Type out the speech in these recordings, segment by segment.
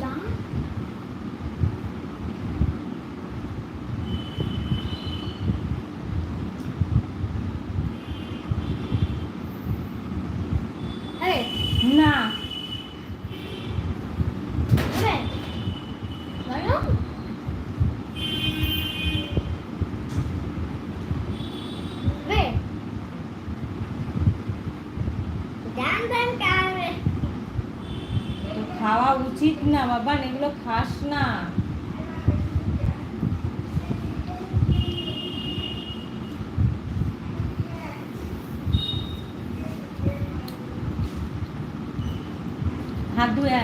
দাম আরে না আরে বলো আরে দাম দাম কারে তো খাওয়া উচিত না বাবা এগুলো খাস না। হাত ধুয়ে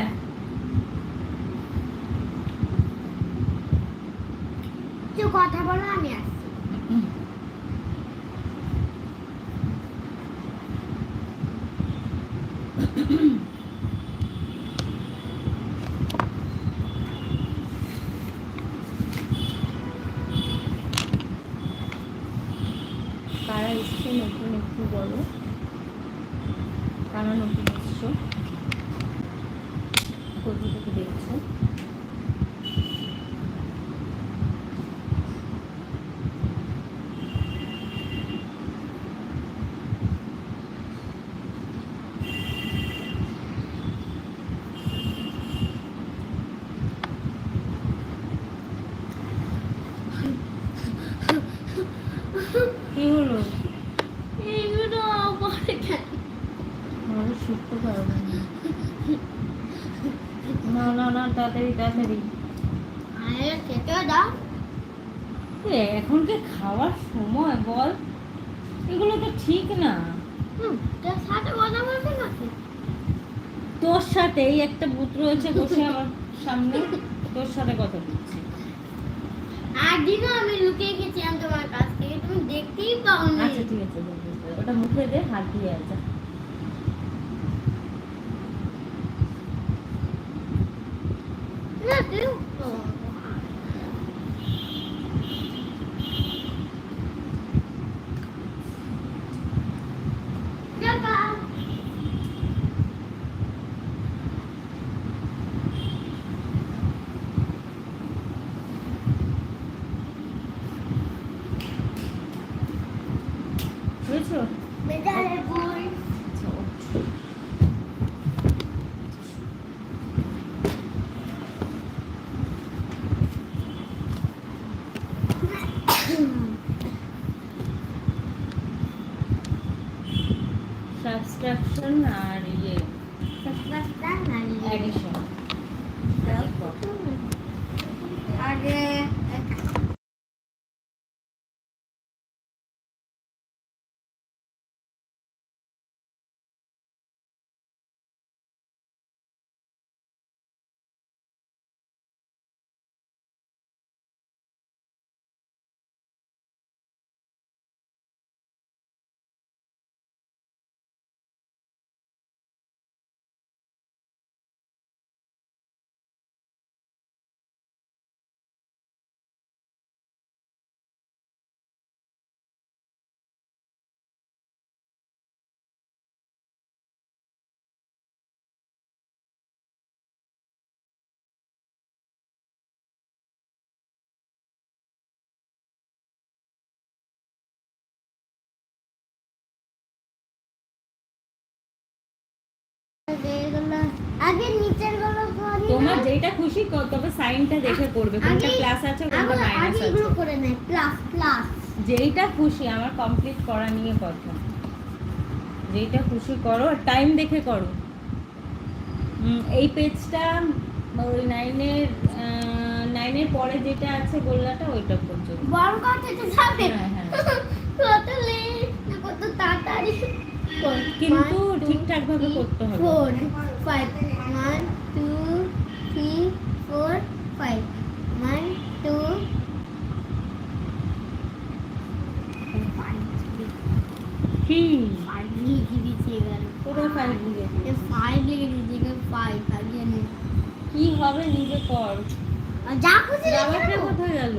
কথা বলো আমি আসছি। এসছে নতুন একটু বলো কারা নতুন এসছো কোথা থেকে দেখছ কি হলো এইগুলো পরে কেন শিখতে পারবে না না না তাড়াতাড়ি তাড়াতাড়ি। খেতে দাও। এখন কি খাওয়ার সময় বল। এগুলো তো ঠিক না। তোর সাথে এই একটা ভূত রয়েছে বসে আমার সামনে। তোর সাথে কথা বলছি। আর দিনও আমি লুকিয়ে গেছিলাম তোমার কাছ থেকে তুমি দেখতেই পাওনি। আচ্ছা ঠিক আছে। ওটা মুখে দে হাত দিয়ে আয়, যা না সাবস্ট্রাকশন আর ইয়ে সস্তা না অ্যাডিশন তোমার যেটা খুশি তবে সাইনটা দেখে পড়বে কোনটা প্লাস আছে কোনটা মাইনাস আছে। আমি করে নাই প্লাস প্লাস যেটা খুশি আমার কমপ্লিট করা নিয়ে কথা। যেটা খুশি করো আর টাইম দেখে করো। এই পেজটা ওই নাইনের নাইনের পরে যেটা আছে গোল্লাটা ওইটা পর্যন্ত বড় করতে যাবে। হ্যাঁ, হ্যাঁ। কত লেট কত তাড়াতাড়ি। কিন্তু ঠিকঠাক ভাবে করতে হবে। 4 5 1 2 three, four, five. One, two. He. হবে নিজে কর. যা খুশি. যাওয়াটা কোথায় গেল?